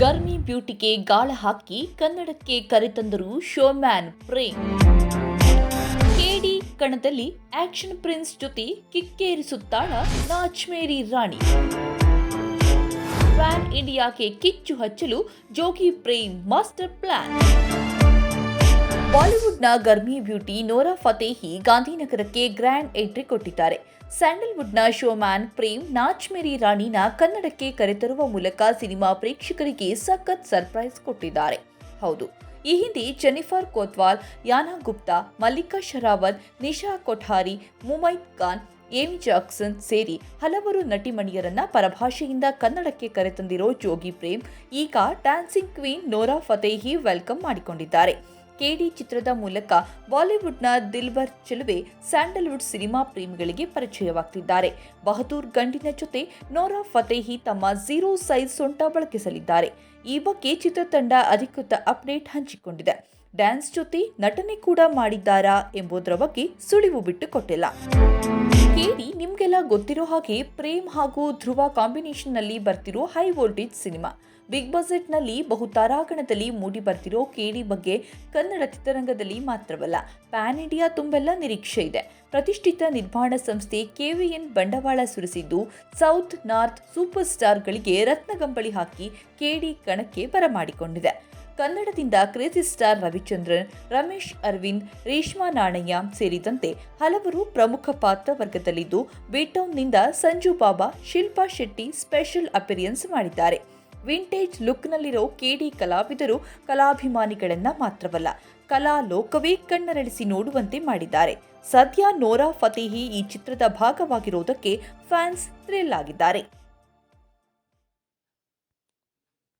ಗರ್ಮಿ ಬ್ಯೂಟಿಗೆ ಗಾಳ ಹಾಕಿ ಕನ್ನಡಕ್ಕೆ ಕರೆತಂದರು ಶೋಮ್ಯಾನ್ ಪ್ರೇಮ್. ಕೆಡಿ ಕಣದಲ್ಲಿ ಆಕ್ಷನ್ ಪ್ರಿನ್ಸ್ ಜೊತೆ ಕಿಕ್ಕೇರಿಸುತ್ತಾಳ ನಾಚ್ಮೇರಿ ರಾಣಿ. ಪ್ಯಾನ್ ಇಂಡಿಯಾಕ್ಕೆ ಕಿಚ್ಚು ಹಚ್ಚಲು Jogi Prem master plan. ಗರ್ಮಿ beauty ನೋರಾ ಫತೇಹಿ ಗಾಂಧಿನಗರಕ್ಕೆ ಗ್ರ್ಯಾಂಡ್ ಎಂಟ್ರಿ ಕೊಟ್ಟಿದ್ದಾರೆ. ಸ್ಯಾಂಡಲ್ವುಡ್ನ ಶೋಮ್ಯಾನ್ ಪ್ರೇಮ್ ನಾಚ್ ಮೇರಿ ರಾಣಿನ ಕನ್ನಡಕ್ಕೆ ಕರೆತರುವ ಮೂಲಕ ಸಿನಿಮಾ ಪ್ರೇಕ್ಷಕರಿಗೆ ಸಖತ್ ಸರ್ಪ್ರೈಸ್ ಕೊಟ್ಟಿದ್ದಾರೆ. ಹೌದು, ಈ ಹಿಂದೆ Jennifer Kotwal, Yana Gupta, Mallika Sherawat, Nisha Kothari, Mumaith Khan, Amy Jackson ಸೇರಿ ಹಲವರು ನಟಿಮಣಿಯರನ್ನ ಪರಭಾಷೆಯಿಂದ ಕನ್ನಡಕ್ಕೆ ಕರೆತಂದಿರೋ ಜೋಗಿ ಪ್ರೇಮ್, ಈಗ dancing queen Nora Fatehi welcome ಮಾಡಿಕೊಂಡಿದ್ದಾರೆ. ಕೆಡಿ ಚಿತ್ರದ ಮೂಲಕ ಬಾಲಿವುಡ್ನ ದಿಲ್ಬರ್ ಚೆಲುವೆ ಸ್ಯಾಂಡಲ್ವುಡ್ ಸಿನಿಮಾ ಪ್ರೇಮಿಗಳಿಗೆ ಪರಿಚಯವಾಗ್ತಿದ್ದಾರೆ. ಬಹದೂರ್ ಗಂಡಿನ ಜೊತೆ ನೋರಾ ಫತೇಹಿ ತಮ್ಮ ಝೀರೋ ಸೈಜ್ ಸೊಂಟ ಬಳಕಿಸಲಿದ್ದಾರೆ. ಈ ಬಗ್ಗೆ ಚಿತ್ರತಂಡ ಅಧಿಕೃತ ಅಪ್ಡೇಟ್ ಹಂಚಿಕೊಂಡಿದೆ. ಡ್ಯಾನ್ಸ್ ಜೊತೆ ನಟನೆ ಕೂಡ ಮಾಡಿದ್ದಾರಾ ಎಂಬುದರ ಬಗ್ಗೆ ಸುಳಿವು ಬಿಟ್ಟು ಕೊಟ್ಟಿಲ್ಲ. ಕೇಳಿ ನಿಮ್ಗೆಲ್ಲ ಗೊತ್ತಿರೋ ಹಾಗೆ ಪ್ರೇಮ್ ಹಾಗೂ ಧ್ರುವ ಕಾಂಬಿನೇಷನ್ನಲ್ಲಿ ಬರ್ತಿರೋ ಹೈ ವೋಲ್ಟೇಜ್ ಸಿನಿಮಾ. ಬಿಗ್ ಬಜೆಟ್ನಲ್ಲಿ ಬಹು ತಾರಾಗಣದಲ್ಲಿ ಮೂಡಿ ಬರ್ತಿರೋ ಕೇಳಿ ಬಗ್ಗೆ ಕನ್ನಡ ಚಿತ್ರರಂಗದಲ್ಲಿ ಮಾತ್ರವಲ್ಲ, ಪ್ಯಾನ್ ಇಂಡಿಯಾ ತುಂಬೆಲ್ಲ ನಿರೀಕ್ಷೆ ಇದೆ. ಪ್ರತಿಷ್ಠಿತ ನಿರ್ಮಾಣ ಸಂಸ್ಥೆ ಕೆವಿಎನ್ ಬಂಡವಾಳ ಸುರಿಸಿದ್ದು, ಸೌತ್ ನಾರ್ತ್ ಸೂಪರ್ ಸ್ಟಾರ್ಗಳಿಗೆ ರತ್ನಗಂಬಳಿ ಹಾಕಿ ಕೇಡಿ ಕಣಕ್ಕೆ ಬರಮಾಡಿಕೊಂಡಿದೆ. ಕನ್ನಡದಿಂದ ಕ್ರೇಜಿ ಸ್ಟಾರ್ ರವಿಚಂದ್ರನ್, ರಮೇಶ್ ಅರವಿಂದ್, ರೇಷ್ಮಾ ನಾಣಯ್ಯ ಸೇರಿದಂತೆ ಹಲವರು ಪ್ರಮುಖ ಪಾತ್ರ ವರ್ಗದಲ್ಲಿದ್ದು ಬೀಟೌನ್ನಿಂದ ಸಂಜು ಬಾಬಾ, ಶಿಲ್ಪಾ ಶೆಟ್ಟಿ ಸ್ಪೆಷಲ್ ಅಪಿರಿಯನ್ಸ್ ಮಾಡಿದ್ದಾರೆ. ವಿಂಟೇಜ್ ಲುಕ್ನಲ್ಲಿರೋ ಕೆಡಿ ಕಲಾವಿದರು ಕಲಾಭಿಮಾನಿಗಳನ್ನ ಮಾತ್ರವಲ್ಲ, ಕಲಾ ಲೋಕವೇ ಕಣ್ಣರಳಿಸಿ ನೋಡುವಂತೆ ಮಾಡಿದ್ದಾರೆ. ಸದ್ಯ ನೋರಾ ಫತೇಹಿ ಈ ಚಿತ್ರದ ಭಾಗವಾಗಿರುವುದಕ್ಕೆ ಫ್ಯಾನ್ಸ್ ಥ್ರಿಲ್ ಆಗಿದ್ದಾರೆ.